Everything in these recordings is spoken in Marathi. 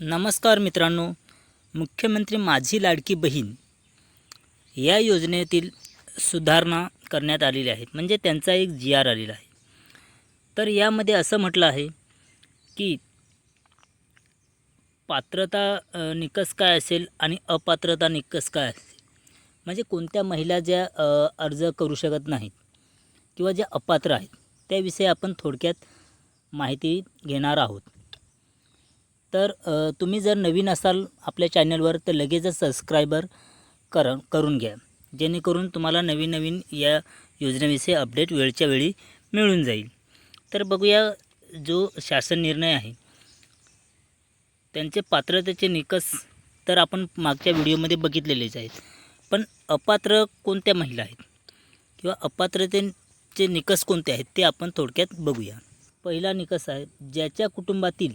नमस्कार मित्रांनो मुख्यमंत्री माझी लाडकी बहीण या योजनेतील सुधारणा करण्यात आलेली आहेत. म्हणजे त्यांचा एक जी आर आलेला आहे. तर यामध्ये असं म्हटलं आहे की पात्रता निकष काय असेल आणि अपात्रता निकष काय असेल? म्हणजे कोणत्या महिला ज्या अर्ज करू शकत नाहीत किंवा ज्या अपात्र आहेत त्याविषयी आपण थोडक्यात माहिती घेणार आहोत. तर तुम्ही जर नवीन असाल आपल्या चॅनलवर तर लगेचच सबस्क्रायबर कर करून घ्या. जेणेकरून तुम्हाला नवीन नवीन या योजनेविषयी अपडेट वेळच्या वेळी मिळून जाईल. तर बघूया जो शासन निर्णय आहे त्यांचे पात्रतेचे निकष तर आपण मागच्या व्हिडिओमध्ये बघितलेलेच आहेत. पण अपात्र कोणत्या महिला आहेत? किंवा अपात्रतेचे निकष कोणते आहेत ते आपण थोडक्यात बघूया. पहिला निकष आहे ज्याच्या कुटुंबातील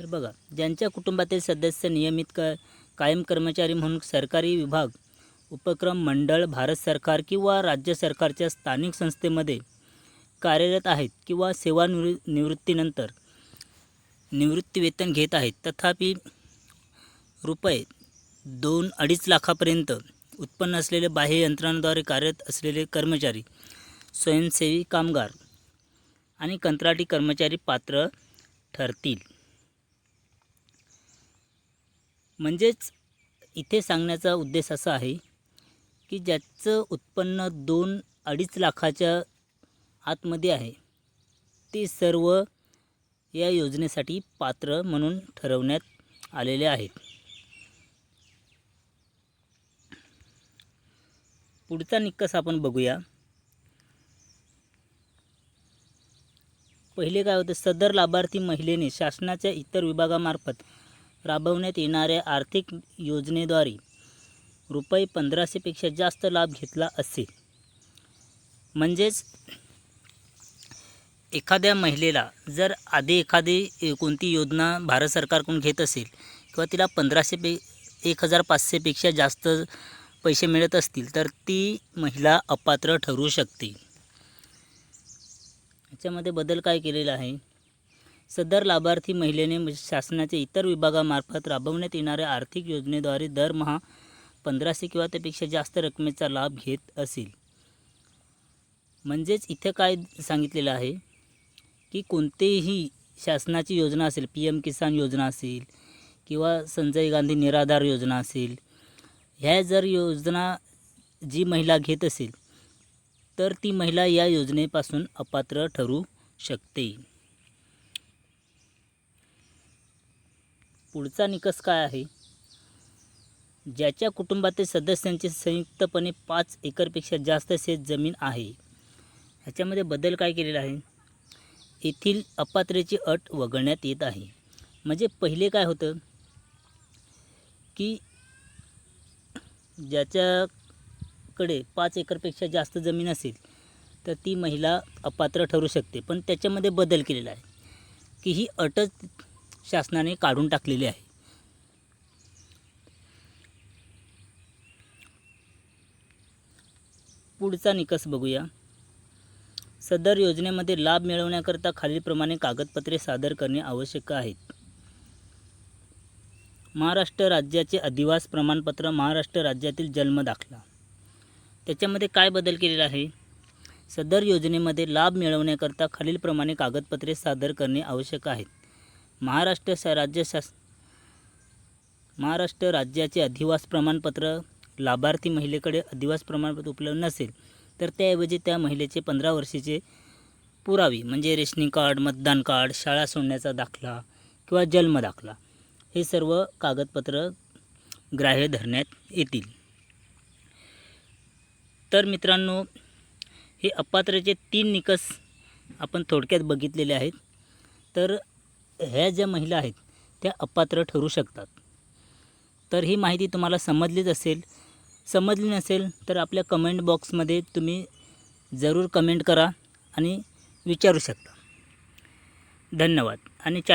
तर बघा ज्यांच्या कुटुंबातील सदस्य नियमित क कायम कर्मचारी म्हणून सरकारी विभाग उपक्रम मंडळ भारत सरकार किंवा राज्य सरकारच्या स्थानिक संस्थेमध्ये कार्यरत आहेत किंवा सेवानिवृ निवृत्तीनंतर निवृत्तीवेतन घेत आहेत तथापि रुपये दोन अडीच लाखापर्यंत उत्पन्न असलेले बाह्य यंत्रणाद्वारे कार्यरत असलेले कर्मचारी स्वयंसेवी कामगार आणि कंत्राटी कर्मचारी पात्र ठरतील. म्हणजेच इथे सांगण्याचा उद्देश असा आहे की ज्याचं उत्पन्न दोन अडीच लाखाच्या आतमध्ये आहे ते सर्व या योजनेसाठी पात्र म्हणून ठरवण्यात आलेले आहेत. पुढचा निकष आपण बघूया. पहिले काय होतं सदर लाभार्थी महिलेने शासनाच्या इतर विभागामार्फत राबवण्यात येणाऱ्या आर्थिक योजनेद्वारे रुपये पंधराशेपेक्षा जास्त लाभ घेतला असेल. म्हणजेच एखाद्या महिलेला जर आधी एखादी कोणती योजना भारत सरकारकडून घेत असेल किंवा तिला पंधराशे पे एक हजार पाचशेपेक्षा जास्त पैसे मिळत असतील तर ती महिला अपात्र ठरू शकते. याच्यामध्ये बदल काय केलेला आहे? सदर लाभार्थी महिलेने म्हणजे शासनाच्या इतर विभागामार्फत राबवण्यात येणाऱ्या आर्थिक योजनेद्वारे दरमहा पंधराशे किंवा त्यापेक्षा जास्त रकमेचा लाभ घेत असेल. म्हणजेच इथं काय सांगितलेलं आहे की कोणतेही शासनाची योजना असेल पी एम किसान योजना असेल किंवा संजय गांधी निराधार योजना असेल ह्या जर योजना जी महिला घेत असेल तर ती महिला या योजनेपासून अपात्र ठरू शकते. पुढचा निकष काय आहे? ज्याच्या कुटुंबातील सदस्यांचे संयुक्तपणे पाच एकरपेक्षा जास्त शेत जमीन आहे. ह्याच्यामध्ये बदल काय केलेला आहे? येथील अपात्रेची अट वगळण्यात येत आहे. म्हणजे पहिले काय होतं? की ज्याच्याकडे पाच एकरपेक्षा जास्त जमीन असेल तर ती महिला अपात्र ठरू शकते. पण त्याच्यामध्ये बदल केलेला आहे. की ही अटच शासनाने काढून टाकलेली आहे. पुढचा निकष बघूया. सदर योजनेमध्ये लाभ मिळवण्याकरता खालीलप्रमाणे कागदपत्रे सादर करणे आवश्यक आहेत. महाराष्ट्र राज्याचे अधिवास प्रमाणपत्र महाराष्ट्र राज्यातील जन्म दाखला. त्याच्यामध्ये काय बदल केलेला आहे? सदर योजनेमध्ये लाभ मिळवण्याकरता खालीलप्रमाणे कागदपत्रे सादर करणे आवश्यक आहेत. महाराष्ट्र स राज्य शास महाराष्ट्र राज्याचे अधिवास प्रमाणपत्र लाभार्थी महिलेकडे अधिवास प्रमाणपत्र उपलब्ध नसेल तर त्याऐवजी त्या महिलेचे पंधरा वर्षाचे पुरावे म्हणजे रेशनिंग कार्ड मतदान कार्ड शाळा सोडण्याचा दाखला किंवा जन्म दाखला हे सर्व कागदपत्र ग्राह्य धरण्यात येतील. तर मित्रांनो हे अपात्रचे तीन निकष आपण थोडक्यात बघितलेले आहेत. तर ह्या ज्या महिला आहेत त्या अपात्र ठरू शकतात. तर ही माहिती तुम्हाला समजलीच असेल. समजली नसेल तर आपल्या कमेंट बॉक्समध्ये तुम्ही जरूर कमेंट करा आणि विचारू शकता. धन्यवाद आणि चॅ